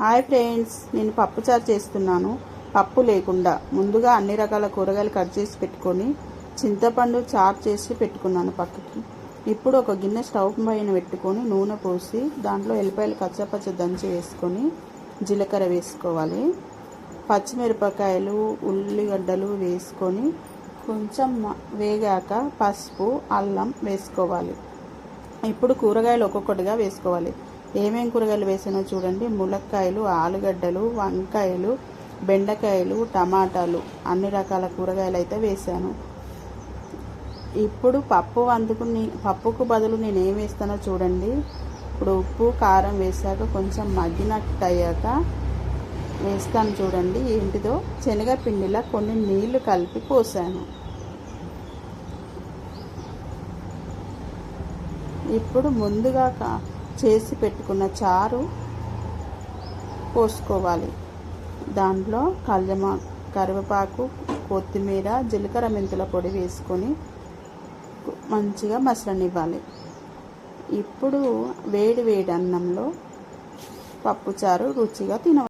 Hi friends నేను పప్పు చారు చేస్తున్నాను. పప్పు లేకుండా ముందుగా అన్ని రకాల కూరగాయలు కట్ చేసి పెట్టుకొని చింతపండు చారు చేసి పెట్టుకున్నాను పక్కకి. ఇప్పుడు ఒక గిన్నె స్టవ్ పైన పెట్టుకొని నూనె పోసి దాంట్లో ఎల్లిపాయలు కచ్చపచ్చ దంచి వేసుకొని జీలకర్ర వేసుకోవాలి. పచ్చిమిరపకాయలు ఉల్లిగడ్డలు వేసుకొని కొంచెం వేగాక పసుపు అల్లం వేసుకోవాలి. ఇప్పుడు కూరగాయలు ఒక్కొక్కటిగా వేసుకోవాలి. ఏమేం కూరగాయలు వేసానో చూడండి. ములక్కాయలు ఆలుగడ్డలు వంకాయలు బెండకాయలు టమాటాలు అన్ని రకాల కూరగాయలు అయితే వేసాను. ఇప్పుడు పప్పు అందుకు పప్పుకు బదులు నేను ఏం వేస్తానో చూడండి. ఇప్పుడు ఉప్పు కారం వేసాక కొంచెం మగ్గినట్టు అయ్యాక వేస్తాను చూడండి. ఏంటిదో? శనగపిండిలా కొన్ని నీళ్ళు కలిపి పోసాను. ఇప్పుడు ముందుగా కా- చేసి పెట్టుకున్న చారు పోసుకోవాలి. దాంట్లో కళ్యమా కరివేపాకు కొత్తిమీర జీలకర్ర మెంతుల పొడి వేసుకొని మంచిగా మసలనివ్వాలి. ఇప్పుడు వేడి వేడి అన్నంలో పప్పుచారు రుచిగా తినవచ్చు